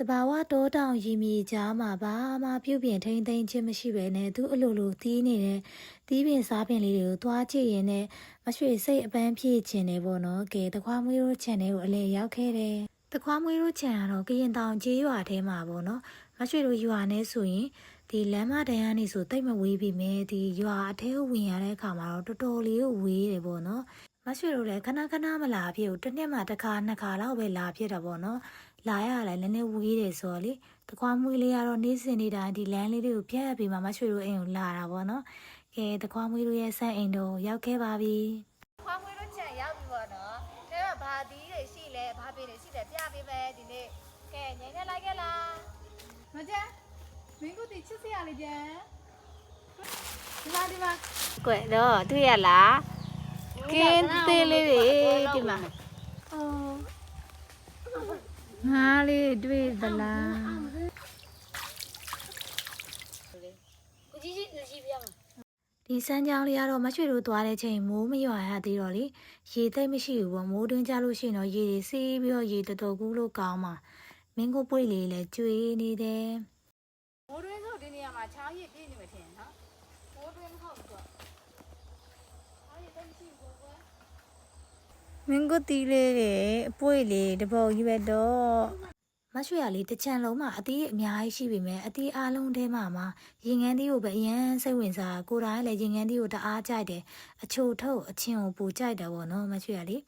တဘာဝတောတောင်ရီမြေကြားမှာဘာမှပြုပြင်ထိန်သိမ်းခြင်းမရှိပဲနဲ့သူအလိုလိုတီးနေတဲ့တီးပင်စားပင်လေးတွေကိုသွားကြည့်ရင်နဲ့မရွှေစိတ်အပန်းဖြည့်ခြင်းနေပေါ့နော်ကဲတခွားမွေးတို့ channel ကိုအလဲရောက်ခဲ့တယ်တခွားမွေးတို့ channel ကတော့ကရင်တောင်ကျေးရွာထဲမှာပေါ့နော်မရွှေတို့ရွာနဲ့ဆိုရင်ဒီလမ်းမတန်းကနေဆိုတိတ်မဝေးပြီမဲ့ဒီရွာအထဲကိုဝင်ရတဲ့အခါမှာတော့တော်တော်လေးကိုဝေးတယ်ပေါ့နော်မရွှေတို့လည်းခဏခဏမလာဖြစ်ဘူးတစ်နှစ်မှတစ်ခါနှစ်ခါလောက်ပဲလာဖြစ်တာပေါ့နော် လာရတာလည်းနည်းနည်းဝေးတယ်ဆိုတော့လေတကွာမွေးလေးကတော့နေ့စဉ်နေ့တိုင်းဒီလမ်းလေးတွေကိုဖြတ်ပြီးမှမရွှေတို့အိမ်ကိုလာတာပေါ့နော်ကဲတကွာမွေးတို့ရဲ့ဆန့်အိမ်တို့ရောက်ခဲ့ပါပြီခွားမွေးတို့ချန်ရောက်ပြီပေါ့နော်။ဒါကဘာဒီတွေရှိလဲဘာပေးတွေရှိတယ်ပြပေးမယ်ဒီနေ့။ကဲငိမ့်နေလိုက်ခဲ့လားမကျန်မင်းတို့တီချစ်စရာလေးကျန်ဒီမှာဒီမှာ။ကွယ်တော့တွေ့ရလား။ကင်းသေးလေးတွေဒီမှာအော် ငါလေးတွေ့သလားဒီစမ်းကြောင်းလေးကတော့မရွှေတို့သွားတဲ့ချိန်မိုးမရွာရသေးတော့လေရေသိမ့်မရှိဘူးပေါ့မိုးတွင်းကြလို့ရှိရင်တော့ရေတွေစီးပြီးတော့ရေတော်တော်ကူးလို့ကောင်းမှာမင်းကိုပွေလေးလည်းကျွေးနေတယ်မိုးတွင်းဆိုဒီနေရာမှာချောင်းရည်ပြည့်နေမှာထင်နော်မိုးတွင်းမဟုတ်ဘူးကွာချောင်းရည်တိတ်မရှိဘူးကွာ မင်းကိုတီးလေးတွေအပွေလေးတပုတ်ကြီးပဲတော့မရွှေရလေးတစ်ချံလုံးမှာအသီးအများကြီးရှိပြီမဲ့အသီးအားလုံးထဲမှာမှရင်ငန်းသီးကိုပဲအရန်စိတ်ဝင်စားကိုယ်တိုင်လည်းရင်ငန်းသီးကိုတအားကြိုက်တယ်အချိုထုတ်အချင်းကိုပူကြိုက်တယ်ပေါ့နော်မရွှေရလေး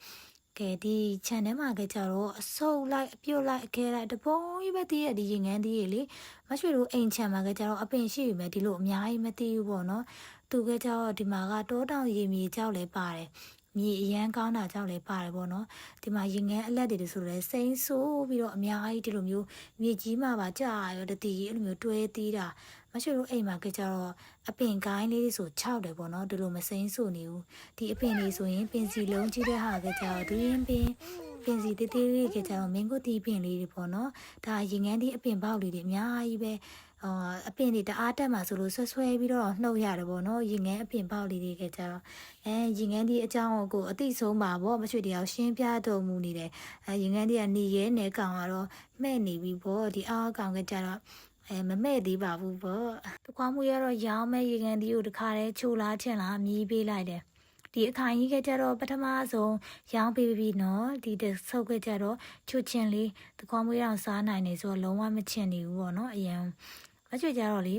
ကဲဒီခြံထဲမှာကကြတော့အဆုပ်လိုက်အပြုတ်လိုက်အခဲလိုက်တပုံးကြီးပဲတည်ရဒီရင်ငန်းသီးရေလေမရွှေတို့အိမ်ခြံမှာကကြတော့အပင်ရှိပြီမဲ့ဒီလိုအများကြီးမသိဘူးပေါ့နော်သူကကြတော့ဒီမှာကတောတောင်ရေမြေကြောက်လဲပါတယ် မြေအရန်ကောင်းတာကြောက်လဲပါတယ်ပေါ့နော်ဒီမှာရင်ငန်းအလက်တွေဆိုလဲစိမ့်ဆိုးပြီးတော့အများကြီးဒီလိုမျိုးမြေကြီးမှာပါကြာရောတတိအဲ့လိုမျိုးတွဲသီးတာမရှိလို့အိမ်မှာကြကြတော့အပင်ကိုင်းလေးဆို6တယ်ပေါ့နော်ဒီလိုမစိမ့်ဆိုနေဘူးဒီအပင်လေးဆိုရင်ပင်စီလုံးကြီးတဲ့ဟာကြကြတော့ဒူရင်ပင်ပင်စီတေးသေးလေးကြကြတော့မင်းကိုတီးပင်လေးတွေပေါ့နော်ဒါရင်ငန်းဒီအပင်ပေါက်လေးတွေအများကြီးပဲ အာအပင်တွေတအားတက်မှာဆိုလို့ဆွဲဆွဲပြီးတော့နှုတ်ရတယ်ပေါ့နော်ရင်ငန်းအပင်ပေါက်လေးတွေကကြတော့အဲရင်ငန်းဒီအကြောင်းကိုအသိဆုံးပါဗောမချွေတယောက်ရှင်းပြတော်မူနေတယ်အဲရင်ငန်းဒီကနေရဲနေကောင်ကတော့မှဲ့နေပြီဗောဒီအားကောင်ကကြတော့အဲမမဲ့သေးပါဘူးဗောတကွားမှုရတော့ရောင်းမဲ့ရင်ငန်းဒီကိုတခါတည်းချိုလားချင်လားမြည်ပေးလိုက်တယ်ဒီအခိုင်ကြီးကကြတော့ပထမဆုံးရောင်းပေးပြီးနော်ဒီတဆုပ်ကကြတော့ချွတ်ချင်းလေးတကွားမှုရအောင်စားနိုင်နေဆိုတော့လုံးဝမချင်နေဘူးဗောနော်အရင် မချွေကြတော့လေ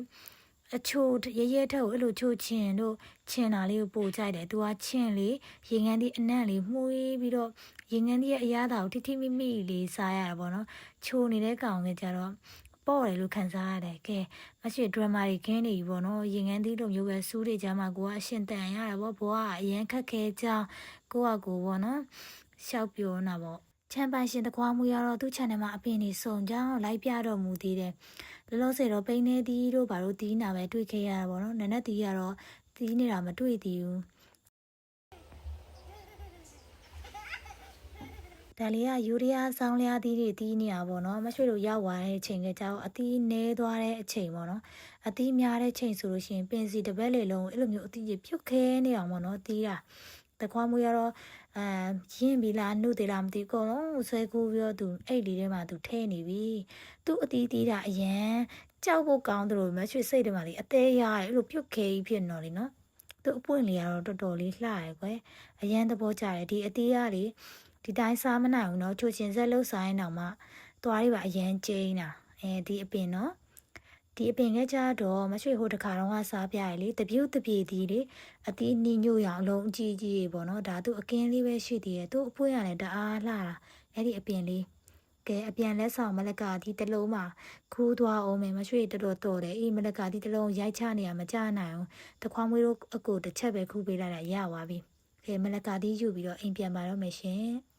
အချိုရဲရဲထက်ကိုအဲ့လိုချိုချင်တို့ချင်တာလေးကိုပို့ကြိုက်တယ်။ तू ကချင်လေရေငန်းဒီအနံ့လေးမှုေးပြီးတော့ရေငန်းဒီရဲ့အရသာကိုထိထိမိမိလေးစားရတာပေါ့နော်။ချိုနေတဲ့ကောင်ကကြတော့ပေါ့တယ်လို့ခံစားရတယ်။ကဲမရှိဒရမာတွေခင်းနေပြီပေါ့နော်။ရေငန်းဒီလိုမျိုးပဲစူးတွေကြမှာကိုကအရှင်တန်ရတာပေါ့။ဘွားကအရင်ခက်ခဲကြောင်းကိုကကိုပေါ့နော်။ရှောက်ပြောနေတာပေါ့။ချမ်းပိုင်ရှင်တကွားမူရတော့သူ့ channel မှာအပင်နေစုံကြောင်းလိုက်ပြတော့မူသေးတယ်။ လောလောဆယ်တော့ပိန်းနေသည်တို့ဘာလို့တီးနာပဲတွေ့ခဲ့ရတာပေါ့နော်နနက်တီးကတော့တီးနေတာမတွေ့သေးဘူးဒါလေးကယူရီးယားဆောင်းလျားသီးတွေတီးနေတာပေါ့နော်မရွှေတို့ရောက်သွားတဲ့အချိန်ကကြောက်အသီးနဲသွားတဲ့အချိန်ပေါ့နော်အသီးများတဲ့ချိန်ဆိုလို့ရှိရင်ပင်စီတစ်ပတ်လေလုံးအဲ့လိုမျိုးအသီးကြီးဖြုတ်ခဲနေအောင်ပေါ့နော်တီးတာ တခွားမွေးကတော့အဲရင့်ပြီလားနှုတ်သေးလားမသိအကုန်လုံးဆွဲကူးပြီးတော့သူအဲ့ဒီထဲမှာသူထဲနေပြီသူ့အတီးတီးတာအရန်ကြောက်ဖို့ကောင်းတယ်လို့မချွေစိတ်တယ်မှာလေအသေးရအဲ့လိုပြုတ်ခဲကြီးဖြစ်နေတော့လေနော်သူ့အပွင့်လေးကတော့တော်တော်လေးလှရယ်ကွယ်အရန်သဘောကျတယ်ဒီအသေးရလေဒီတိုင်းစားမနိုင်ဘူးနော်ချိုချင်ဆက်လှုပ်စားရင်တော့မှသွားရီပါအရန်ကျင်းတာအဲဒီအပင်နော် ဒီအပင်ကကြတော့မရွှေဟိုတခါတော့ကစားပြရလေတပြုတ်တပြေဒီလေအတီးနှီးညို့ရအောင်အလုံးအကြီးကြီးရေပေါ့နော်ဒါသူအကင်းလေးပဲရှိသေးတယ်သူ့အပွင့်ရတယ်တအားလှတာအဲ့ဒီအပင်လေးကဲအပြန်လက်ဆောင်မလကဒီတစ်လုံးမှာခူးသွားအောင်မယ်မရွှေတော်တော်တော်တယ်အေးမလကဒီတစ်လုံးရိုက်ချနေရမကြနိုင်အောင်တခွားမွေးတို့အကိုတစ်ချက်ပဲခူးပေးလိုက်တာရပါပြီကဲမလကဒီယူပြီးတော့အိမ်ပြန်ပါတော့မယ်ရှင်